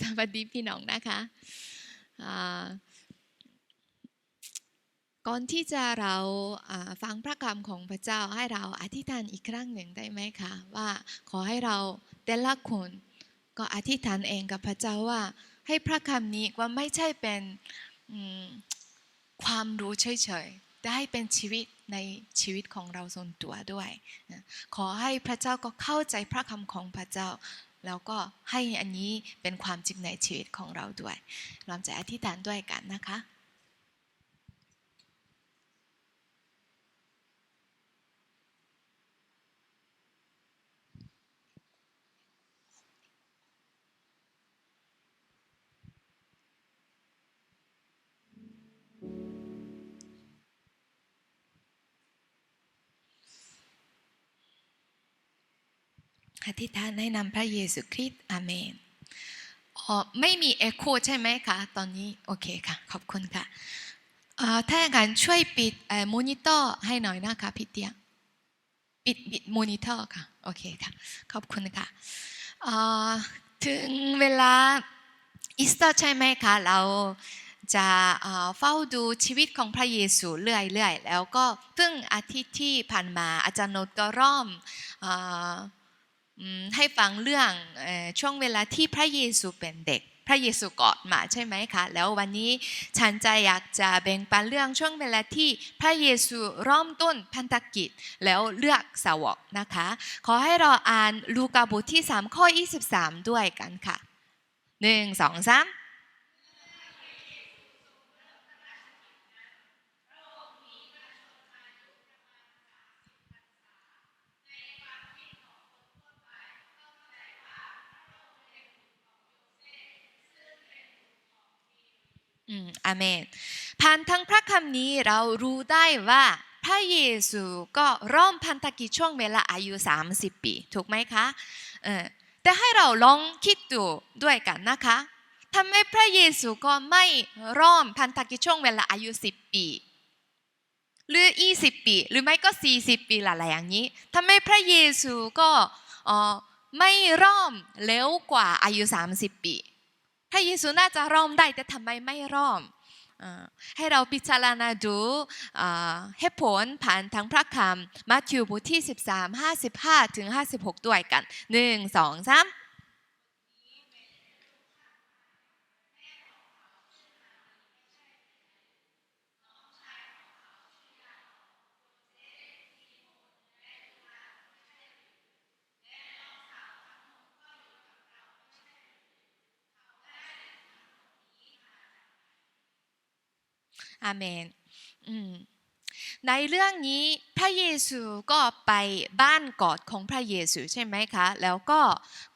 สวัสดีพี่น้องนะคะก่อนที่จะเราฟังพระคำของพระเจ้าให้เราอธิษฐานอีกครั้งหนึ่งได้ไหมคะว่าขอให้เราแต่ละคนก็อธิษฐานเองกับพระเจ้าว่า ให้พระคำนี้ว่าไม่ใช่เป็นความรู้เฉยๆ ได้เป็นชีวิตในชีวิตของเราส่วนตัวด้วย ขอให้พระเจ้าก็เข้าใจพระคำของพระเจ้า แล้วก็ให้อันนี้เป็นความจริงในชีวิตของเราด้วยเราจะอธิษฐานด้วยกันนะคะ อธิษฐานในนามพระเยซูคริสต์อาเมนไม่มีเอโคใช่ไหมคะตอนนี้โอเคค่ะ ขอบคุณค่ะถ้าอย่างนั้นช่วยปิดมอนิเตอร์ให้หน่อยนะคะพี่เตียงปิดปิดมอนิเตอร์ค่ะโอเคค่ะ ขอบคุณค่ะถึงเวลาอีสเตอร์ใช่ไหมคะเราจะเฝ้าดูชีวิตของพระเยซูเรื่อยๆ แล้วก็เพิ่งอาทิตย์ที่ผ่านมาอาจารย์โนตก็ร่อมเอ่ออืม ให้ฟังเรื่องอช่วงเวลาที่พระเยซูเป็นเด็ก พระเยซูกอดมาใช่ไหมคะแล้ววันนี้ฉันจะอยากจะแบ่งปันเรื่องช่วงเวลาที่พระเยซูเริ่มต้นพันธกิจ แล้วเลือกสาวกนะคะ ขอให้เราอ่านลูกาบทที่ 3 ข้อ 23 ด้วยกันค่ะ 1 2 3 อืมอเมนผ่านทั้งพระคำนี้เรารู้ได้ว่าพระเยซูก็เริ่มพันธกิจช่วงเวลาอายุ 30 ปี ถูกไหมคะเออแต่ให้เราลองคิดดูด้วยกันนะคะทำไมพระเยซูก็ไม่เริ่มพันธกิจช่วงเวลาอายุ 10 ปี หรือ 20 ปี หรือไม่ก็ 40 ปีอะไรอย่างนี้ทำไมพระเยซูก็อ่อไม่เริ่มเร็วกว่าอายุ 30 ปี พระเยซูน่าจะร่อมได้แต่ทำไมไม่ร่อมให้เราพิจารณาดูให้ผลผ่านทางพระคำมัทธิวบทที่ 13 55 ถึง 56 ด้วยกัน 1 2 3 อาเมนในเรื่องนี้พระเยซูก็ไปบ้านกอดของพระเยซูใช่ไหมคะ แล้วก็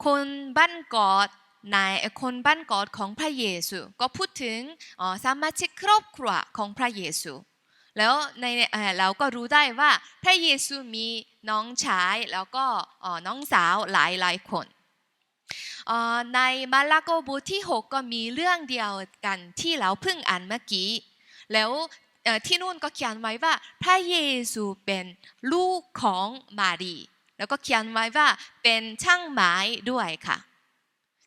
คนบ้านกอดในคนบ้านกอดของพระเยซู ก็พูดถึงสมาชิกครอบครัวของพระเยซู แล้วในเราก็รู้ได้ว่าพระเยซูมีน้องชายแล้วก็น้องสาวหลายหลายคนในมาระโกบทที่ 6 ก็มีเรื่องเดียวกันที่เราเพิ่งอ่านเมื่อกี้ แล้วที่นู่นก็เขียนไว้ว่าพระเยซูเป็นลูกของมารีแล้วก็เขียนไว้ว่าเป็นช่างไม้ด้วยค่ะ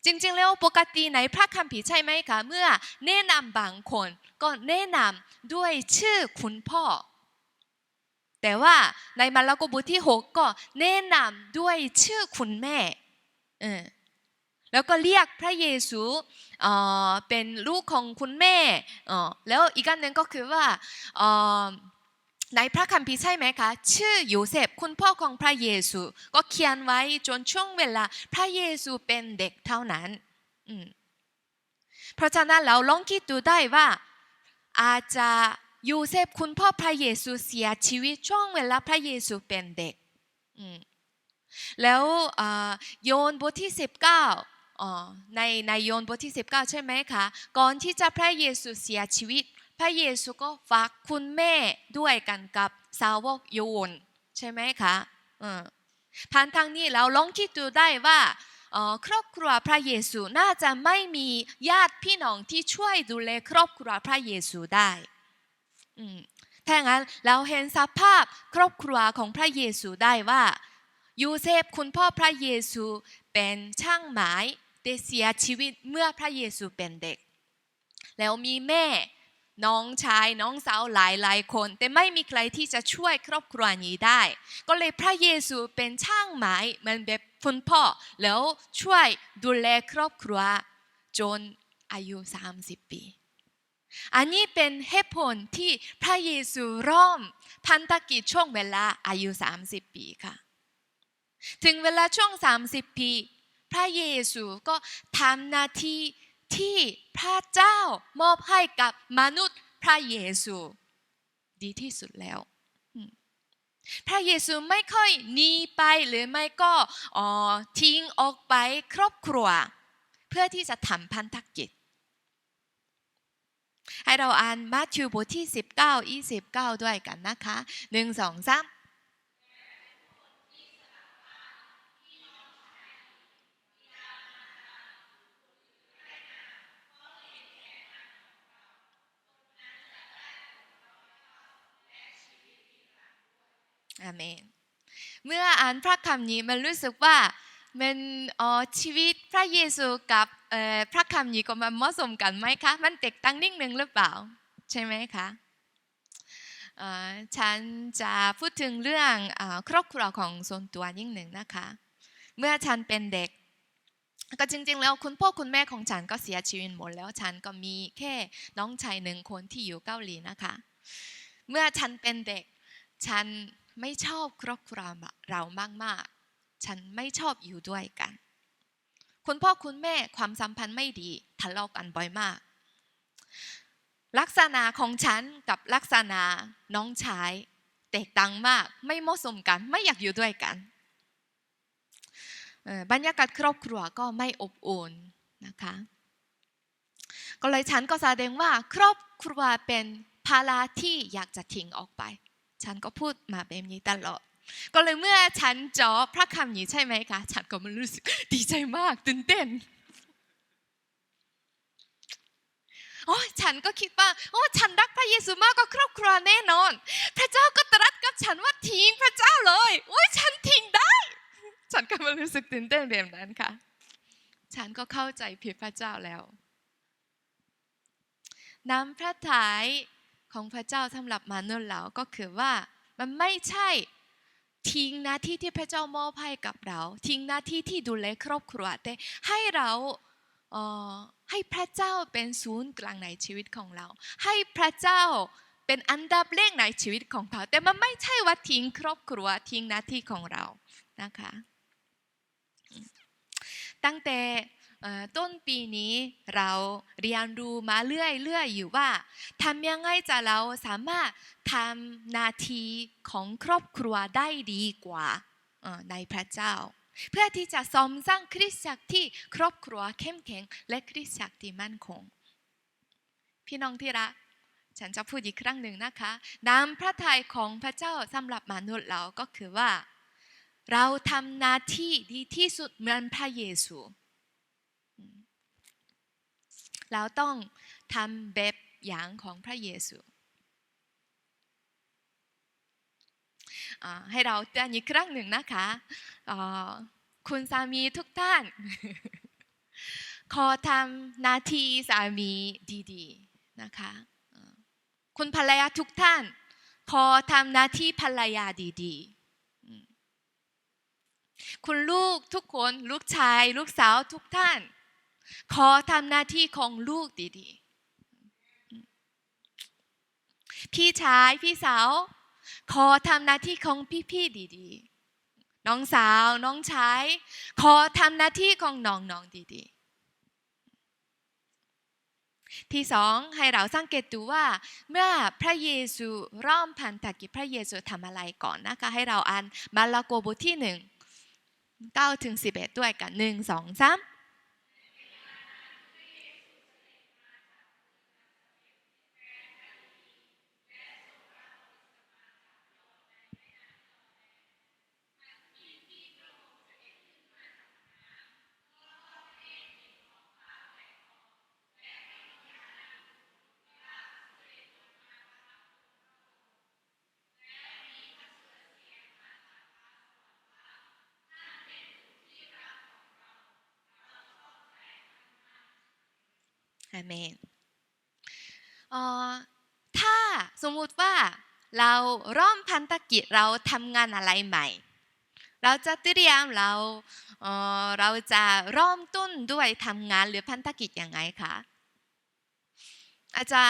จริงๆ แล้วปกติในพระคัมภีร์ใช่ไหมคะ เมื่อแนะนำบางคนก็แนะนำด้วยชื่อคุณพ่อ แต่ว่าในมาระโกบทที่ 6 ก็แนะนำด้วยชื่อคุณแม่เออ แล้วก็เรียกพระเยซูเป็นลูกของคุณแม่แล้วอีกอันหนึ่งก็คือว่าในพระคัมภีร์ใช่ไหมคะ ชื่อโยเซฟคุณพ่อของพระเยซู ก็เขียนไว้จนช่วงเวลาพระเยซูเป็นเด็กเท่านั้นเพราะฉะนั้นเราลองคิดดูได้ว่าอาจจะโยเซฟคุณพ่อพระเยซูเสียชีวิตช่วงเวลาพระเยซูเป็นเด็กแล้วโยนบทที่ 19 ในในโยนบทที่ 19 ใช่ไหมคะก่อนที่จะพระเยซูเสียชีวิต พระเยซูก็ฝากคุณแม่ด้วยกันกับสาวกโยนใช่ไหมคะผ่านทางนี้เราลองคิดดูได้ว่าครอบครัวพระเยซูน่าจะไม่มีญาติพี่น้องที่ช่วยดูแลครอบครัวพระเยซูได้ถ้าอย่างนั้นเราเห็นสภาพครอบครัวของพระเยซูได้ว่ายูเซฟคุณพ่อพระเยซูเป็นช่างไม้ ได้เสียชีวิตเมื่อพระเยซูเป็นเด็ก แล้วมีแม่น้องชายน้องสาวหลายหลายคน แต่ไม่มีใครที่จะช่วยครอบครัวนี้ได้ ก็เลยพระเยซูเป็นช่างไม้มันแบบคุณพ่อ แล้วช่วยดูแลครอบครัวจนอายุ 30 ปี อันนี้เป็นเหตุผลที่พระเยซูร่อมพันธกิจช่วงเวลาอายุ 30 ปีค่ะ ถึงเวลาช่วง 30 ปี พระเยซูก็ทำหน้าที่ที่พระเจ้ามอบให้กับมนุษย์พระเยซู ดีที่สุดแล้ว พระเยซูไม่ค่อยหนีไปหรือไม่ก็ออทิ้งออกไปครอบครัว เพื่อที่จะทำพันธกิจ ให้เราอ่านมัทธิวบทที่ 19 29 ด้วยกันนะคะ 1 2 3 อามเมน เมื่ออ่านพระคำนี้มันรู้สึกว่ามันออชีวิตพระเยซูกับพระคำนี้ก็มันเหมาะสมกันไหมคะ มันแตกต่างนิดนึงหรือเปล่า ใช่ไหมคะฉันจะพูดถึงเรื่องอครอบครัวของส่วนตัวยิ่งหนึ่งนะคะ เมื่อฉันเป็นเด็ก ก็จริงๆ แล้วคุณพ่อคุณแม่ของฉันก็เสียชีวิตหมดแล้วฉันก็มีแค่น้องชายหนึ่งคนที่อยู่เกาหลีนะคะ เมื่อฉันเป็นเด็ก ฉัน ไม่ชอบครอบครัวเรามากๆ ฉันไม่ชอบอยู่ด้วยกัน คุณพ่อคุณแม่ความสัมพันธ์ไม่ดีทะเลาะกันบ่อยมาก ลักษณะของฉันกับลักษณะน้องชายแตกต่างมากไม่เหมาะสมกันไม่อยากอยู่ด้วยกัน บรรยากาศครอบครัวก็ไม่อบอุ่นนะคะ ก็เลยฉันก็แสดงว่าครอบครัวเป็นภาระที่อยากจะทิ้งออกไป ฉันก็พูดมาแบบนี้ตลอดก็เลยเมื่อฉันจอพระคำนี้ใช่ไหมคะฉันก็มันรู้สึกดีใจมากตื่นเต้นโอ้ฉันก็คิดว่าโอ้ฉันรักพระเยซูมากกว่าครอบครัวแน่นอน พระเจ้าก็ตรัสกับฉันว่าทิ้งพระเจ้าเลยโอ้ยฉันทิ้งได้ ฉันก็มันรู้สึกตื่นเต้นแบบนั้นค่ะ ฉันก็เข้าใจผิดพระเจ้าแล้วน้ำพระทัย ของพระเจ้าสำหรับมนุษย์เราก็คือว่ามันไม่ใช่ทิ้งหน้าที่ที่พระเจ้ามอบให้กับเรา ทิ้งหน้าที่ที่ดูแลครอบครัวแต่ให้เราเให้พระเจ้าเป็นศูนย์กลางในชีวิตของเรา ให้พระเจ้าเป็นอันดับแรกในชีวิตของเขาแต่มันไม่ใช่ว่าทิ้งครอบครัวทิ้งหน้าที่ของเรานะคะ ตั้งแต่ ต้นปีนี้เราเรียนรู้มาเรื่อยๆอยู่ว่าทำยังไงจะเราสามารถทำหนาทีของครอบครัวได้ดีกว่าในพระเจ้า เพื่อที่จะสมสร้างคริสตจักรที่ครอบครัวเข้มแข็ง และคริสตจักรที่มั่นคง พี่น้องที่รักฉันจะพูดอีกครั้งหนึ่งนะคะน้ำพระทัยของพระเจ้าสำหรับมนุษย์เราก็คือว่า เราทำหน้าที่ดีที่สุดเหมือนพระเยซู เราต้องทำแบบอย่างของพระเยซูให้เราเตือนอีกครั้งหนึ่งนะคะคุณสามีทุกท่าน ขอทำหน้าที่สามีดีๆนะคะคุณภรรยาทุกท่าน ขอทำหน้าที่ภรรยาดีๆ คุณลูกทุกคน ลูกชาย ลูกสาวทุกท่าน ขอทำหน้าที่ของลูกดีๆ พี่ชายพี่สาว ขอทำหน้าที่ของพี่ๆดีๆ น้องสาวน้องชาย ขอทำหน้าที่ของน้องๆดีๆ ที่สองให้เราสังเกตดูว่า เมื่อพระเยซูร่อมพันธกิจพระเยซูทำอะไรก่อนนะคะ ให้เราอ่านมาระโกบทที่หนึ่งเก้าถึงสิบเอ็ดด้วยกันหนึ่งสองสาม อาเมนเอ่อถ้าสมมุติว่าเราริ่มพันธกิจเราทำงานอะไรใหม่ เราจะเตรียมเราเราจะเริ่มต้นด้วยทำงานหรือพันธกิจยังไงคะอาจจะ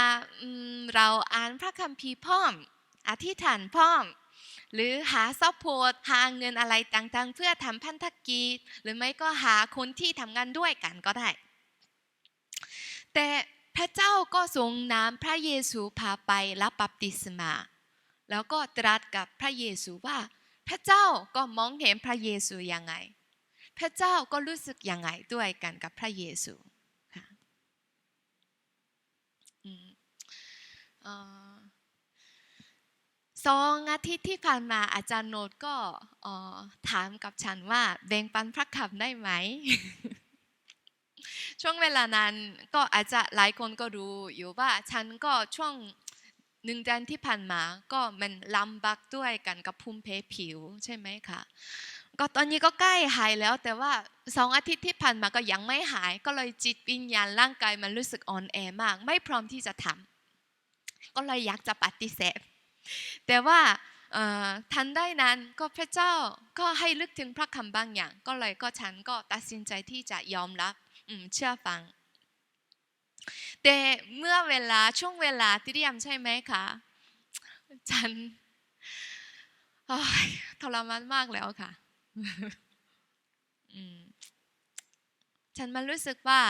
เราอ่านพระคัมภีร์พร้อมอธิษฐานพร้อม หรือหาซัพพอร์ตหาเงินอะไรต่างๆ เพื่อทำพันธกิจ หรือไม่ก็หาคนที่ทำงานด้วยกันก็ได้ แต่พระเจ้าก็ทรงนำพระเยซูพาไปรับบัพติศมา แล้วก็ตรัสกับพระเยซูว่า พระเจ้าก็มองเห็นพระเยซูยังไง พระเจ้าก็รู้สึกยังไงด้วยกันกับพระเยซูค่ะอืมเอ่อสองอาทิตย์ที่ผ่านมาอาจารย์โนดก็ถามกับฉันว่าแบ่งปันพระคำได้ไหม ช่วงเวลานั้นก็อาจจะหลายคนก็รู้อยู่ว่าฉันก็ช่วงหนึ่งเดือนที่ผ่านมาก็มันลำบากด้วยกันกับภูมิเพผิวใช่ไหมคะก็ตอนนี้ก็ใกล้หายแล้วแต่ว่าสองอาทิตย์ที่ผ่านมาก็ยังไม่หาย ก็เลยจิตวิญญาณร่างกายมันรู้สึกอ่อนแอมาก ไม่พร้อมที่จะทำก็เลยอยากจะปฏิเสธ แต่ว่าทันได้นั้นก็พระเจ้าก็ให้ลึกถึงพระคำบางอย่าง ก็เลยก็ฉันก็ตัดสินใจที่จะยอมรับ เชื่อฟัง แต่เมื่อเวลาช่วงเวลาที่เรียมใช่ไหมคะฉันทรมานมากแล้วค่ะฉันมันรู้สึกว่า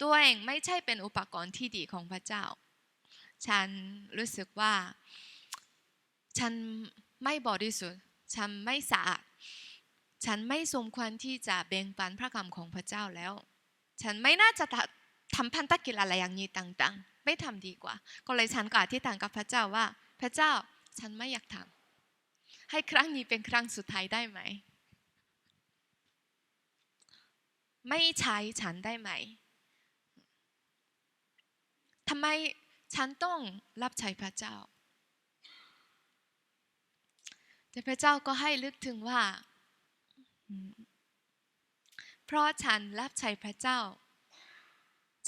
ตัวเองไม่ใช่เป็นอุปกรณ์ที่ดีของพระเจ้า ฉันรู้สึกว่า ฉันไม่บริสุทธิ์ ฉันไม่สะอาด ฉันไม่สมควรที่จะแบ่งปันพระคำของพระเจ้าแล้ว ฉันไม่น่าจะทำพันธกิจอะไรอย่างนี้ต่างๆ ไม่ทำดีกว่า ก็เลยฉันก็อธิษฐานกับพระเจ้าว่า พระเจ้าฉันไม่อยากทำให้ครั้งนี้เป็นครั้งสุดท้ายได้ไหม ไม่ใช้ฉันได้ไหมทำไมฉันต้องรับใช้พระเจ้า แต่พระเจ้าก็ให้ลึกถึงว่า เพราะฉันรับใช้พระเจ้า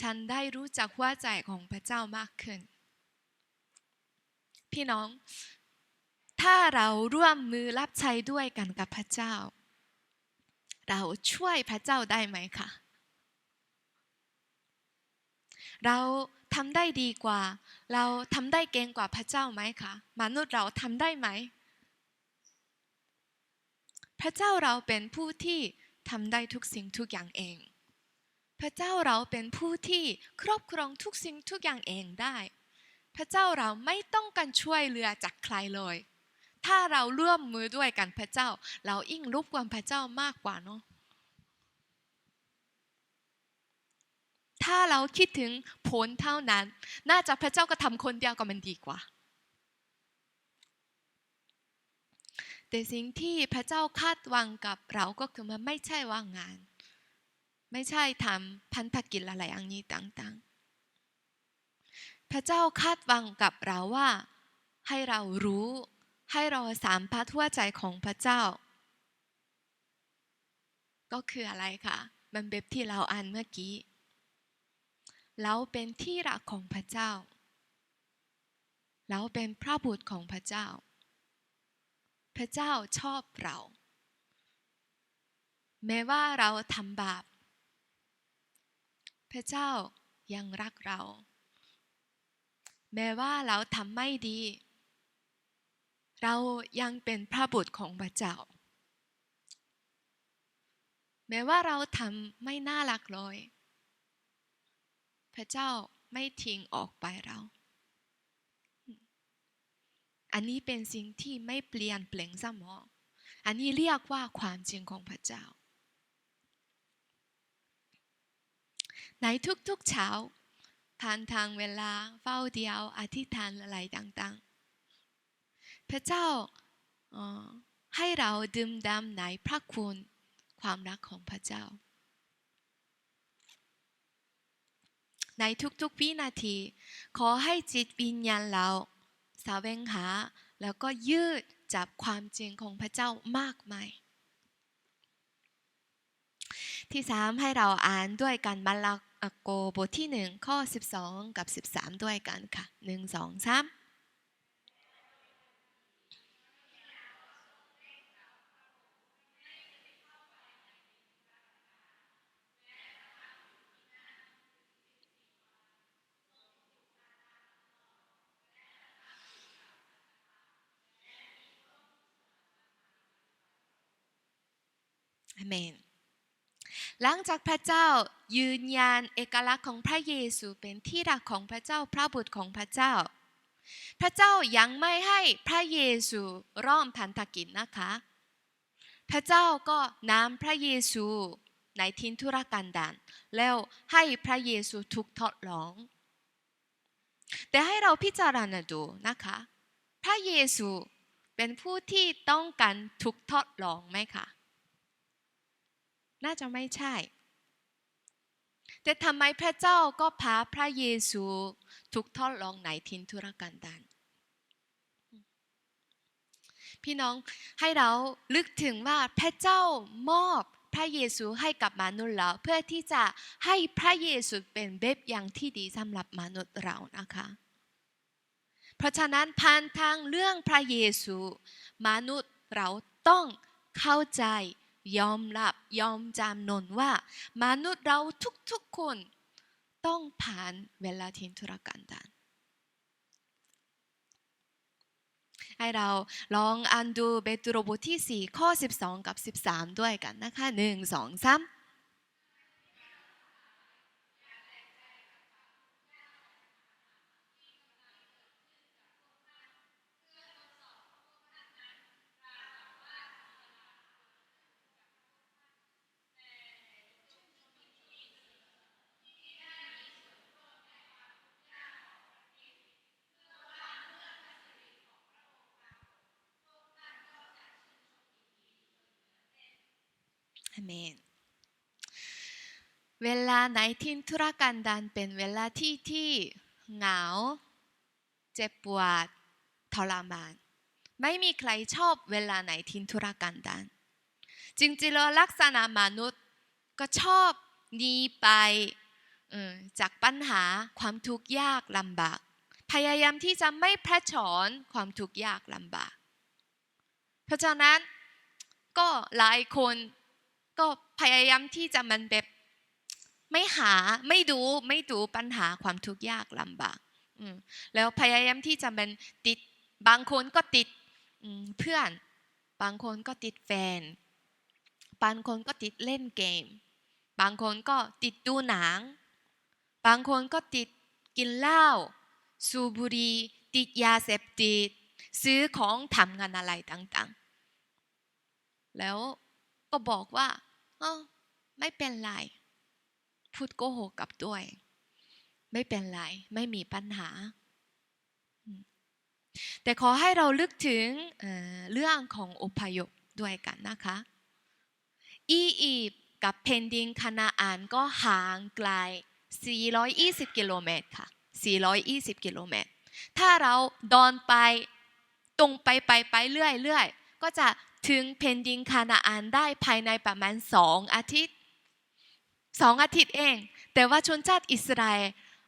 ฉันได้รู้จักหัวใจของพระเจ้ามากขึ้น พี่น้อง ถ้าเราร่วมมือรับใช้ด้วยกันกับพระเจ้า เราช่วยพระเจ้าได้ไหมคะ เราทำได้ดีกว่า เราทำได้เก่งกว่าพระเจ้าไหมคะ มนุษย์เราทำได้ไหม พระเจ้าเราเป็นผู้ที่ ทำได้ทุกสิ่งทุกอย่างเอง พระเจ้าเราเป็นผู้ที่ครอบครองทุกสิ่งทุกอย่างเองได้ พระเจ้าเราไม่ต้องการช่วยเหลือจากใครเลย ถ้าเราร่วมมือด้วยกันพระเจ้า เรายิ่งรบกวนพระเจ้ามากกว่าเนาะถ้าเราคิดถึงผลเท่านั้น น่าจะพระเจ้าก็ทำคนเดียวก็มันดีกว่า แต่สิ่งที่พระเจ้าคาดหวังกับเราก็คือมันไม่ใช่ว่างงาน ไม่ใช่ทำพันธกิจอะไรอย่างนี้ต่างๆ พระเจ้าคาดหวังกับเราว่า ให้เรารู้ให้เราสามพัดหัวใจของพระเจ้า ก็คืออะไรคะมันแบบที่เราอ่านเมื่อกี้เราเป็นที่รักของพระเจ้า เราเป็นพระบุตรของพระเจ้า พระเจ้าชอบเรา แม้ว่าเราทำบาป พระเจ้ายังรักเรา แม้ว่าเราทำไม่ดี เรายังเป็นพระบุตรของพระเจ้า แม้ว่าเราทำไม่น่ารักเลย พระเจ้าไม่ทิ้งออกไปเรา อันนี้เป็นสิ่งที่ไม่เปลี่ยนเปลี่ยนสมอง อันนี้เรียกว่าความจริงของพระเจ้า ในทุกๆเช้าผ่านทางเวลาเฝ้าเดียวอธิษฐานอะไรต่างๆ พระเจ้าให้เราดื่มด่ำในพระคุณความรักของพระเจ้า ในทุกๆวินาที ขอให้จิตวิญญาณเรา สาเวงหา แล้วก็ยืดจับความจริงของพระเจ้ามากมายที่สามให้เราอ่านด้วยกันมาลาโกบทที่หนึ่งข้อ12กับ13ด้วยกันค่ะหนึ่งสองสาม เมน หลังจากพระเจ้ายืนยันเอกลักษณ์ของพระเยซูเป็นที่รักของพระเจ้าพระบุตรของพระเจ้า พระเจ้ายังไม่ให้พระเยซูร่อมพันธกิจนะคะ พระเจ้าก็นำพระเยซูในทินทุรกันดารแล้วให้พระเยซูถูกทดลอง แต่ให้เราพิจารณาดูนะคะ พระเยซูเป็นผู้ที่ต้องการถูกทดลองไหมคะ น่าจะไม่ใช่ แต่ทำไมพระเจ้าก็พาพระเยซูถูกทดลองในทินทุรกันดารพี่น้องให้เราลึกถึงว่าพระเจ้ามอบพระเยซูให้กับมนุษย์เราเพื่อที่จะให้พระเยซูเป็นแบบอย่างที่ดีสำหรับมนุษย์เรานะคะ เพราะฉะนั้นผ่านทางเรื่องพระเยซู มนุษย์เราต้องเข้าใจ ยอมรับยอมจำนนว่ามนุษย์เราทุกๆคนต้องผ่านเวลาทินทุรกันดารให้เราลองอ่านดูเบตุโรบทที่ 4 ข้อ 12 กับ 13 ด้วยกันนะคะ 1 2 3 อาเมน เวลาไหนที่ธุรกันดารเป็นเวลาที่ที่เหงา เจ็บปวดทรมาน ไม่มีใครชอบเวลาไหนทิ้นธุรกันดารจริงๆแล้วลักษณะมนุษย์ก็ชอบหนีไปจากปัญหาความทุกข์ยากลำบาก พยายามที่จะไม่แพร่ฉอนความทุกข์ยากลำบาก เพราะฉะนั้นก็หลายคนก็พยายามที่จะมันแบบ ไม่หาไม่ดูไม่ดูปัญหาความทุกข์ยากลำบากแล้วพยายามที่จะมันติดบางคนก็ติดเพื่อน บางคนก็ติดแฟน บางคนก็ติดเล่นเกม บางคนก็ติดดูหนัง บางคนก็ติดกินเหล้าสูบบุหรี่ติดยาเสพติดซื้อของทำงานอะไรต่างๆ แล้วก็บอกว่าเออไม่เป็นไร พูดโกหกกับด้วยไม่เป็นไร ไม่มีปัญหา แต่ขอให้เราลึกถึงเเรื่องของอพยพด้วยกันนะคะ อียิปต์กับเพนดินคานาอานก็ห่างไกล 420 กิโลเมตรค่ะ 420 กิโลเมตร ถ้าเราดอนไปตรงไปไปไปเรื่อยเรื่อยก็จะถึงเพนดินคานาอานได้ภายในประมาณสองอาทิตย์ สองอาทิตย์เอง แต่ว่าชนชาติอิสราเอ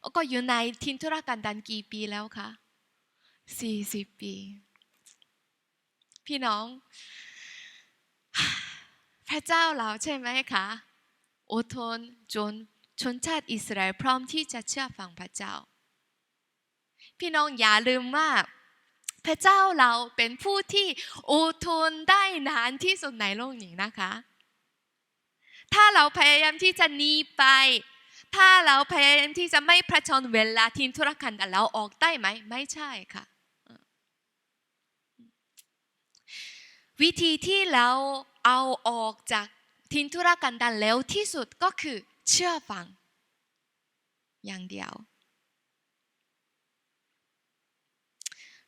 ลก็อยู่ในทินทุรกันดารกี่ปีแล้วคะสี่สิบปี พี่น้อง พระเจ้าเราใช่ไหมคะอดทนจนชนชาติอิสราเอลพร้อมที่จะเชื่อฟังพระเจ้า พี่น้องอย่าลืมว่าพระเจ้าเราเป็นผู้ที่อดทนได้นานที่สุดในโลกนี้นะคะ ถ้าเราพยายามที่จะหนีไป ถ้าเราพยายามที่จะไม่ประชนเวลาทีมธุรกันเราออกได้ไหม ไม่ใช่ค่ะ วิธีที่เราเอาออกจากทินธุรกันดารแล้วที่สุดก็คือเชื่อฟัง อย่างเดียว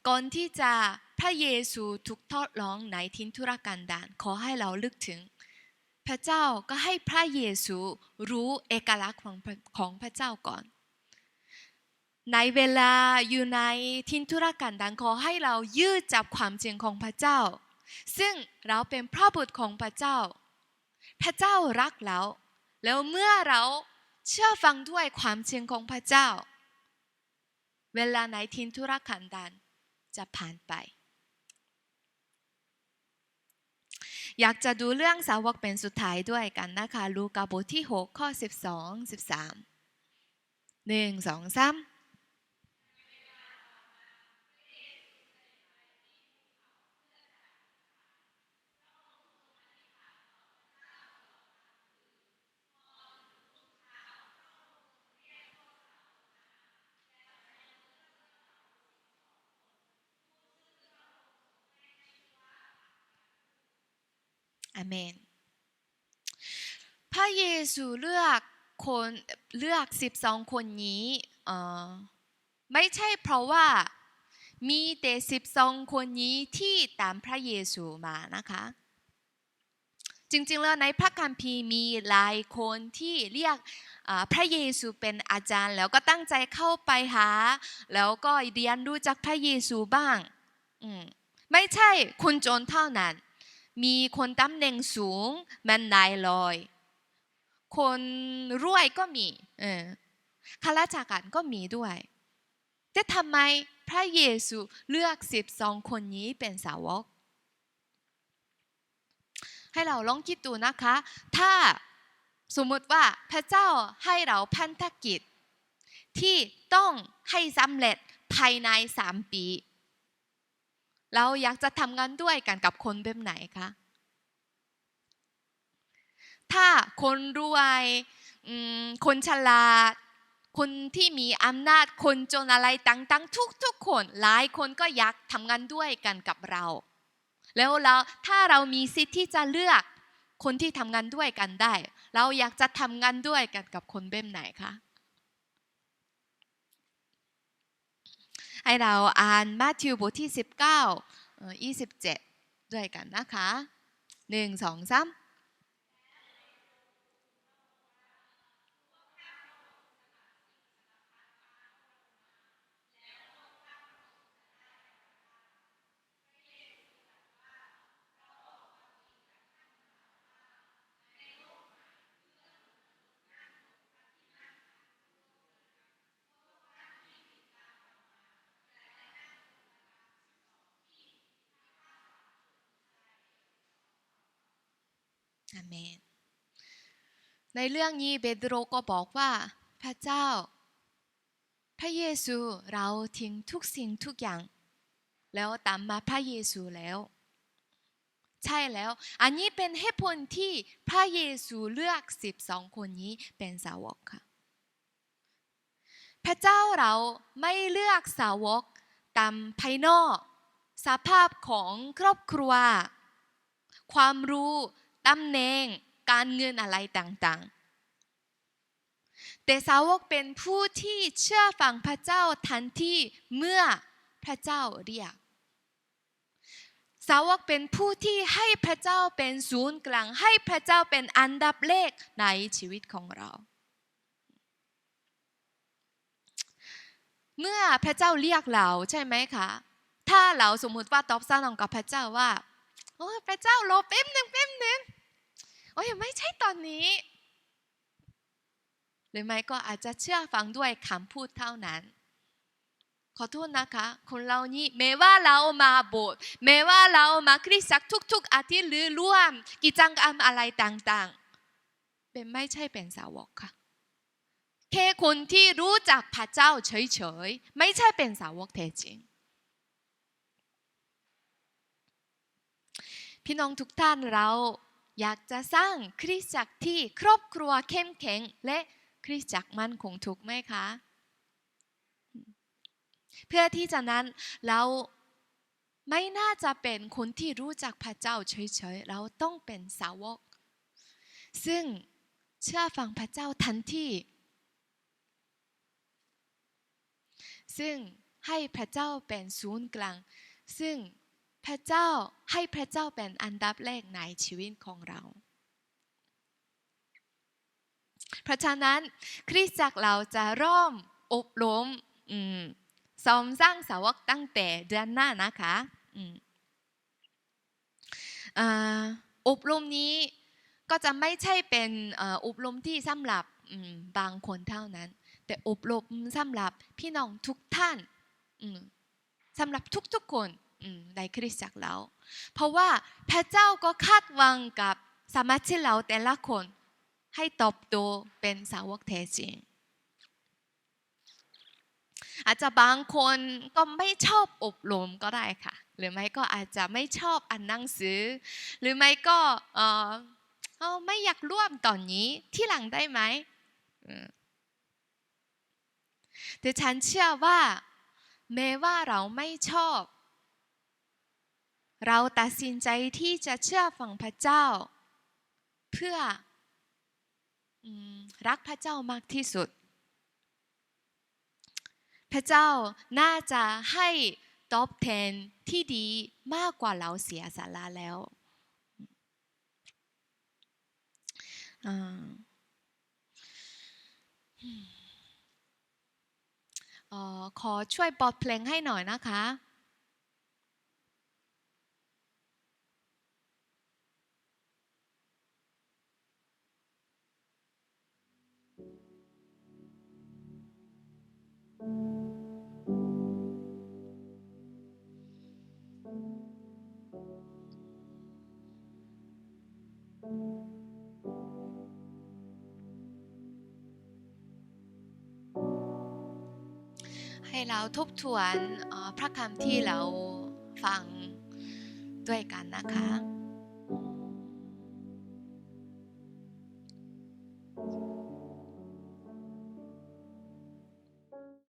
ก่อนที่จะพระเยซูถูกทอดลองในทินทุรกันดารขอให้เราลึกถึง พระเจ้าก็ให้พระเยซูรู้เอกลักษณ์ของของพระเจ้าก่อน ในเวลาอยู่ในทินทุรกันดารขอให้เรายืดจับความจริงของพระเจ้า ซึ่งเราเป็นพระบุตรของพระเจ้า พระเจ้ารักเราแล้วเมื่อเราเชื่อฟังด้วยความจริงของพระเจ้า เวลาไหนทินธุรกันดารจะผ่านไป อยากจะดูเรื่องสาวกเป็นสุดท้ายด้วยกันนะคะ ลูกาบทที่ 6 ข้อ 12 13 1 2 3อา เมน พระเยซูเลือกคนเลือก12คนนี้ไม่ใช่เพราะว่ามีแต่12คนนี้ที่ตามพระเยซูมานะคะจริงๆแล้วในพระคัมภีร์มีหลายคนที่เรียกพระเยซูเป็นอาจารย์ แล้วก็ตั้งใจเข้าไปหา แล้วก็เรียนรู้จากพระเยซูบ้างมไม่ใช่คุณโจรเท่านั้น มีคนตำแหน่งสูงมันนายลอย คนรวยก็มีเออข้าราชการก็มีด้วย แต่ทำไมพระเยซูเลือกสิบสองคนนี้เป็นสาวก ให้เราลองคิดดูนะคะ ถ้าสมมติว่าพระเจ้าให้เราพันธกิจ ที่ต้องให้สำเร็จภายในสามปี เราอยากจะทำงานด้วยกันกับคนแบบไหนคะถ้าคนรวยคนฉลาด คนที่มีอำนาจคนจนอะไรต่างๆ ทุกๆคนหลายคนก็อยากทำงานด้วยกันกับเรา แล้วเราถ้าเรามีสิทธิ์ที่จะเลือกคนที่ทำงานด้วยกันได้ เราอยากจะทำงานด้วยกันกับคนแบบไหนคะ ให้เราอ่านมาทิวบทที่ 19เอ่อ27 ด้วยกันนะคะ 1 2 3 อาเมน ในเรื่องนี้เบโรก็บอกว่าพระเจ้า พระเยซูเราทิ้งทุกสิ่งทุกอย่าง แล้วตามมาพระเยซูแล้ว ใช่แล้ว อันนี้เป็นเหตุผลที่พระเยซูเลือกสิบสองคนนี้เป็นสาวกค่ะ พระเจ้าเราไม่เลือกสาวกตามภายนอกสภาพของครอบครัว ความรู้ ตำแหน่งการเงินอะไรต่างๆ แต่สาวกเป็นผู้ที่เชื่อฟังพระเจ้าทันทีเมื่อพระเจ้าเรียก สาวกเป็นผู้ที่ให้พระเจ้าเป็นศูนย์กลาง ให้พระเจ้าเป็นอันดับเลขในชีวิตของเรา เมื่อพระเจ้าเรียกเราใช่ไหมคะ ถ้าเราสมมติว่าตอบสนองกับพระเจ้าว่า โอ้ยพระเจ้ารอแป๊บหนึ่งแป๊บหนึ่งโอ้ยไม่ใช่ตอนนี้ หรือไม่ก็อาจจะเชื่อฟังด้วยคำพูดเท่านั้น ขอโทษนะคะ คนเรานี่แม้ว่าเรามาโบสถ์แม้ว่าเรามาคริสตจักรทุก ๆ อาทิตย์หรือร่วม กิจกรรมอะไรต่างๆ เป็นไม่ใช่เป็นสาวกค่ะแค่คนที่รู้จักพระเจ้าเฉยๆ ไม่ใช่เป็นสาวกแท้จริง พี่น้องทุกท่านเราอยากจะสร้างคริสตจักรที่ครอบครัวเข้มแข็งและคริสตจักรมั่นคงถูกไหมคะ เพื่อที่จะนั้นเราไม่น่าจะเป็นคนที่รู้จักพระเจ้าเฉยๆ เราต้องเป็นสาวก ซึ่งเชื่อฟังพระเจ้าทันทีซึ่งให้พระเจ้าเป็นศูนย์กลาง ซึ่ง พระเจ้าให้พระเจ้าเป็นอันดับแรกในชีวิตของเรา เพราะฉะนั้นคริสตจักรเราจะร่มอบรมซ้อมสร้างสาวกตั้งแต่เดือนหน้านะคะอบรมนี้ก็จะไม่ใช่เป็นอบรมที่สำหรับบางคนเท่านั้น แต่อบรมสำหรับพี่น้องทุกท่านสำหรับทุกๆคน ในคริสตจักรเรา เพราะว่าพระเจ้าก็คาดหวังกับสมาชิกเราแต่ละคนให้ตอบโตเป็นสาวกแท้จริง อาจจะบางคนก็ไม่ชอบอบรมก็ได้ค่ะ หรือไม่ก็อาจจะไม่ชอบอ่านหนังสือ หรือไม่ก็เออเออไม่อยากร่วมตอนนี้ที่หลังได้ไหมอืมแต่ฉันเชื่อว่าแม้ว่าเราไม่ชอบ เราตัดสินใจที่จะเชื่อฟังพระเจ้า เพื่อรักพระเจ้ามากที่สุด พระเจ้าน่าจะให้ตอบแทนที่ดีมากกว่าเราเสียสาระแล้วออขอช่วยปลดเพลงให้หน่อยนะคะ เราทบทวนพระคำที่เราฟังด้วยกันนะคะ